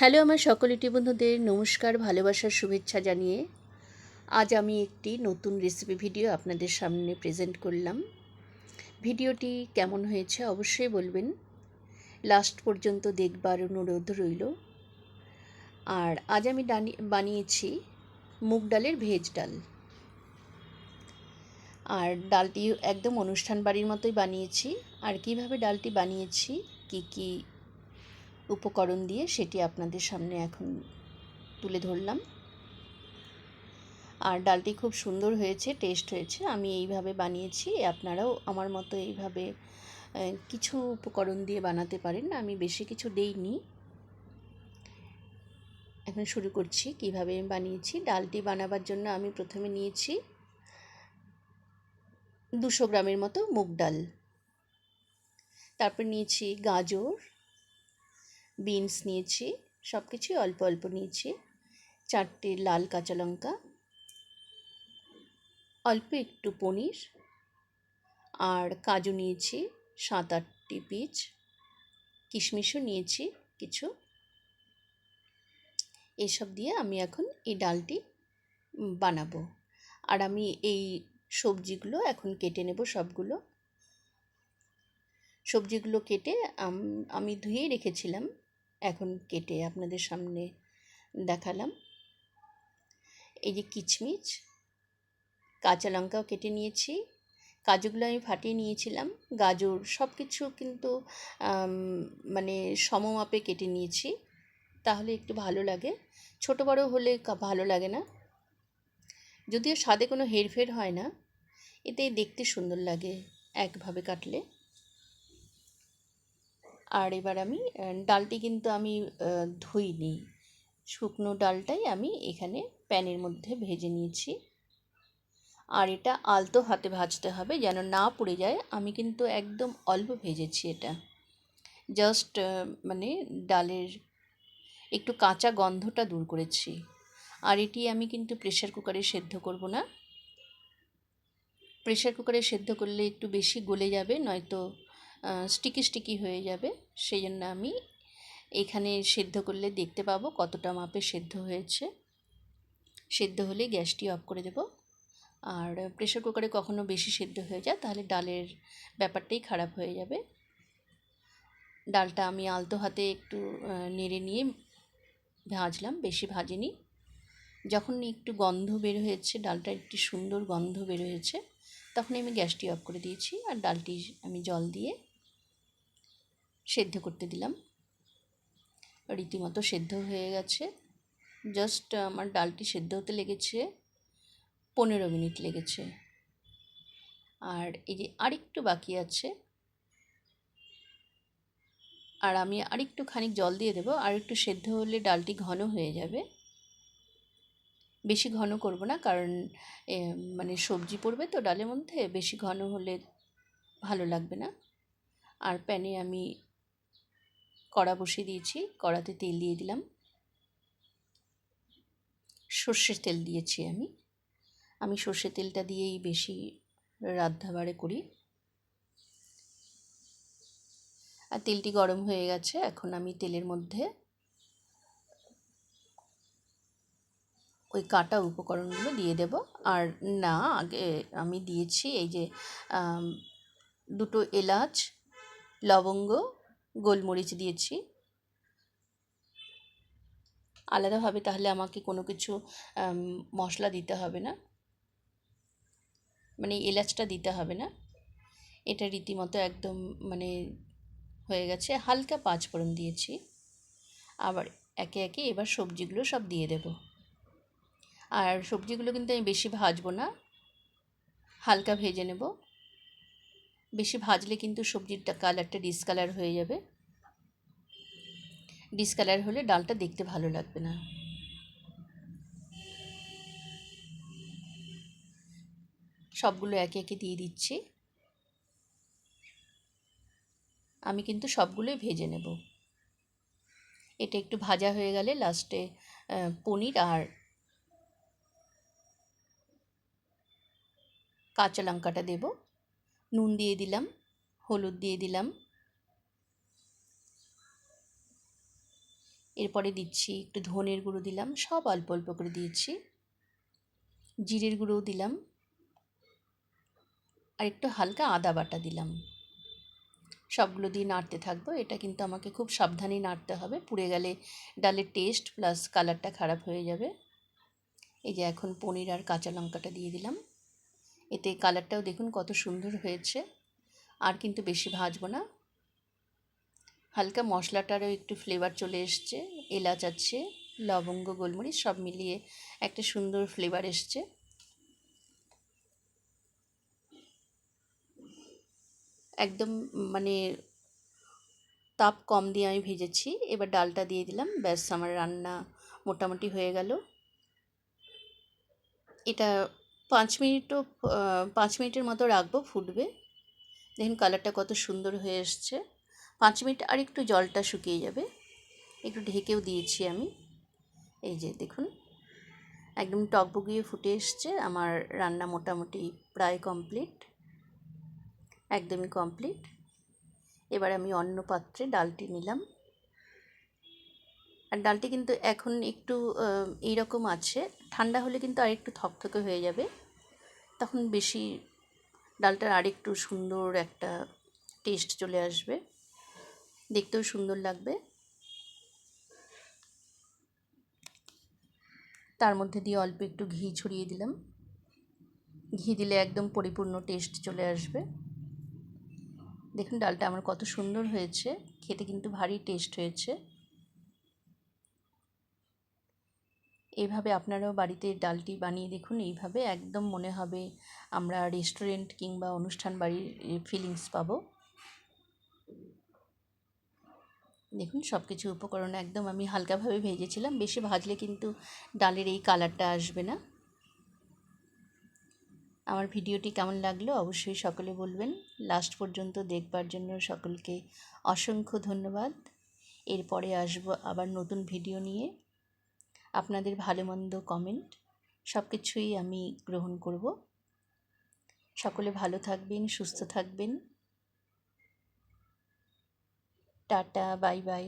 Hello আমার সকল ইটি বন্ধুদের নমস্কার, ভালোবাসার শুভেচ্ছা জানিয়ে। আজ আমি একটি নতুন রেসিপি ভিডিও আপনাদের সামনে প্রেজেন্ট করলাম। ভিডিওটি কেমন হয়েছে অবশ্যই বলবেন। লাস্ট পর্যন্ত দেখবার অনুরোধ রইল। আর আজ আমি বানিয়েছি মুগ ডালের ভেজ ডাল। আর ডালটি একদম অনুষ্ঠান বাড়ির মতোই বানিয়েছি। আর কীভাবে ডালটি বানিয়েছি, কি কি উপকরণ দিয়ে সেটি আপনাদের সামনে এখন তুলে ধরলাম। আর ডালটি খুব সুন্দর হয়েছে টেস্ট হয়েছে। আমি এইভাবে বানিয়েছি, আপনারাও আমার মতো এইভাবে কিছু উপকরণ দিয়ে বানাতে পারেন। আমি বেশি কিছু দেইনি। এখন শুরু করছি কীভাবে আমি বানিয়েছি। ডালটি বানাবার জন্য আমি প্রথমে নিয়েছি দুশো গ্রামের মতো মুগ ডাল। তারপর নিয়েছি গাজর বিনস নিয়েছি সব কিছুই অল্প অল্প নিয়েছি। চারটে লাল কাঁচা লঙ্কা, অল্প একটু পনির আর কাজু নিয়েছি, সাত আটটি পিচ। কিশমিশও নিয়েছি কিছু। এসব দিয়ে আমি এখন এই ডালটি বানাবো। আর আমি এই সবজিগুলো এখন কেটে নেব সবগুলো। সবজিগুলো কেটে আমি ধুয়েই রেখেছিলাম। এখন কেটে আপনাদের সামনে দেখালাম। এই যে কিচমিচ, কাঁচা লঙ্কাও কেটে নিয়েছি। কাজুগুলো আমি ফাটিয়ে নিয়েছিলাম। গাজর সব কিছু কিন্তু মানে সমমাপে কেটে নিয়েছি। তাহলে একটু ভালো লাগে। ছোট বড় হলে ভালো লাগে না। যদিও স্বাদে কোনো হেরফের হয় না এতে দেখতে সুন্দর লাগে একভাবে কাটলে। আর এবার আমি ডালটি কিন্তু আমি ধুইনি। শুকনো ডালটাই আমি এখানে প্যানের মধ্যে ভেজে নিয়েছি। আর এটা আলতো হাতে ভাজতে হবে যেন না পুড়ে যায়। আমি কিন্তু একদম অল্প ভেজেছি এটা। জাস্ট মানে ডালের একটু কাঁচা গন্ধটা দূর করেছি। আর এটি আমি কিন্তু প্রেশার কুকারে সেদ্ধ করব না। প্রেশার কুকারে সেদ্ধ করলে একটু বেশি গলে যাবে, নয়তো স্টিকি স্টিকি হয়ে যাবে। সেই জন্য আমি এখানে সেদ্ধ করলে দেখতে পাবো কতটা মাপে সেদ্ধ হয়েছে। সেদ্ধ হলে গ্যাসটি অফ করে দেব। আর প্রেশার কুকারে কখনো বেশি সেদ্ধ হয়ে যায়, তাহলে ডালের ব্যাপারটাই খারাপ হয়ে যাবে। ডালটা আমি আলতো হাতে একটু নেড়ে নিয়ে ভাজলাম, বেশি ভাজিনি। যখন একটু গন্ধ বের হয়েছে, ডালটা একটি সুন্দর গন্ধ বের হয়েছে তখন আমি গ্যাসটি অফ করে দিয়েছি। আর ডালটি আমি জল দিয়ে সেদ্ধ করতে দিলাম। রীতিমতো সেদ্ধ হয়ে গেছে। জাস্ট আমার ডালটি সেদ্ধ হতে লেগেছে, পনেরো মিনিট লেগেছে। আর এই যে আরেকটু বাকি আছে, আর আমি আরেকটু খানিক জল দিয়ে দেবো, আর একটু সেদ্ধ হলে ডালটি ঘন হয়ে যাবে। বেশি ঘন করব না, কারণ মানে সবজি পড়বে তো ডালের মধ্যে, বেশি ঘন হলে ভালো লাগবে না। আর প্যানে আমি কড়া বসিয়ে দিয়েছি, কড়াতে তেল দিয়ে দিলাম। সর্ষের তেল দিয়েছি আমি। আমি সর্ষের তেলটা দিয়েই বেশি রান্নাবাড়ে করি। আর তেলটি গরম হয়ে গেছে, এখন আমি তেলের মধ্যে ওই কাটা উপকরণগুলো দিয়ে দেব। আর না, আগে আমি দিয়েছি এই যে দুটো এলাচ, লবঙ্গ গোলমরিচ দিয়েছি। আলাদাভাবে তাহলে আমাকে কোনো কিছু মশলা দিতে হবে না। মানে এলাচটা দিতে হবে না। এটা রীতিমতো একদম মানে হয়ে গেছে। হালকা পাঁচ ফোড়ন দিয়েছি। আবার একে একে এবার সবজিগুলো সব দিয়ে দেব। আর সবজিগুলো কিন্তু আমি বেশি ভাজবো না। হালকা ভেজে নেব। বেশি ভাজলে কিন্তু সবজিটা কালারটা ডিসকালার হয়ে যাবে। ডিসকালার হলে ডালটা দেখতে ভালো লাগবে না। সবগুলো একে একে দিয়ে দিচ্ছি। আমি কিন্তু সবগুলোই ভেজে নেব। এটা একটু ভাজা হয়ে গেলে লাস্টে পনির আর কাঁচা লঙ্কাটা দেব। নুন দিয়ে দিলাম, হলুদ দিয়ে দিলাম। এরপরে দিচ্ছি একটু ধনের গুঁড়ো দিলাম, সব অল্প অল্প করে দিয়েছি। জিরের গুঁড়োও দিলাম। আর একটু হালকা আদা বাটা দিলাম। সবগুলো দিয়ে নাড়তে থাকব, এটা কিন্তু আমাকে খুব সাবধানে নাড়তে হবে। পুড়ে গেলে ডালের টেস্ট প্লাস কালারটা খারাপ হয়ে যাবে। এই যে এখন পনির আর কাঁচা লঙ্কাটা দিয়ে দিলাম। এতে কালারটাও দেখুন কত সুন্দর হয়েছে। আর কিন্তু বেশি ভাজবো না। হালকা মশলাটারও একটু ফ্লেভার চলে এসছে, এলাচ আছে, লবঙ্গ, গোলমরিচ, সব মিলিয়ে একটা সুন্দর ফ্লেভার এসছে। একদম মানে তাপ কম দিয়ে আমি ভেজেছি, এবার ডালটা দিয়ে দিলাম। ব্যাস, আমার রান্না মোটামুটি হয়ে গেল। এটা পাঁচ মিনিটও পাঁচ মিনিটের মতো রাখব ফুটবে। দেখুন কালারটা কত সুন্দর হয়ে এসছে। পাঁচ মিনিট আর একটু জলটা শুকিয়ে যাবে। একটু ঢেকেও দিয়েছি আমি। এই যে দেখুন, একদম টক টকবগিয়ে ফুটে এসছে। আমার রান্না মোটামুটি প্রায় কমপ্লিট। একদমই কমপ্লিট। এবার আমি অন্য পাত্রে ডালটি নিলাম। আর ডালটি কিন্তু এখন একটু এইরকম আছে। ঠান্ডা হলে কিন্তু আরেকটু থকথকে হয়ে যাবে। তখন বেশি ডালটার আরেকটু সুন্দর একটা টেস্ট চলে আসবে। দেখতেও সুন্দর লাগবে। তার মধ্যে দিয়ে অল্প একটু ঘি ছড়িয়ে দিলাম। ঘি দিলে একদম পরিপূর্ণ টেস্ট চলে আসবে। দেখুন ডালটা আমার কত সুন্দর হয়েছে। খেতে কিন্তু ভারী টেস্ট হয়েছে। এইভাবে আপনারাও বাড়িতে ডালটি বানিয়ে দেখুন, এইভাবে একদম মনে হবে আমরা রেস্টুরেন্ট কিংবা অনুষ্ঠান বাড়ির ফিলিংস পাবো। দেখুন সব কিছু উপকরণ একদম আমি হালকাভাবে ভেজেছিলাম, বেশি ভাজলে কিন্তু ডালের এই কালারটা আসবে না। আমার ভিডিওটি কেমন লাগল অবশ্যই সকলে বলবেন। লাস্ট পর্যন্ত দেখবার জন্য সকলকে অসংখ্য ধন্যবাদ। এরপরে আসব আবার নতুন ভিডিও নিয়ে। আপনাদের ভালো মন্দ কমেন্ট সব কিছুই আমি গ্রহণ করব। সকলে ভালো থাকবেন, সুস্থ থাকবেন। Tata, bye bye.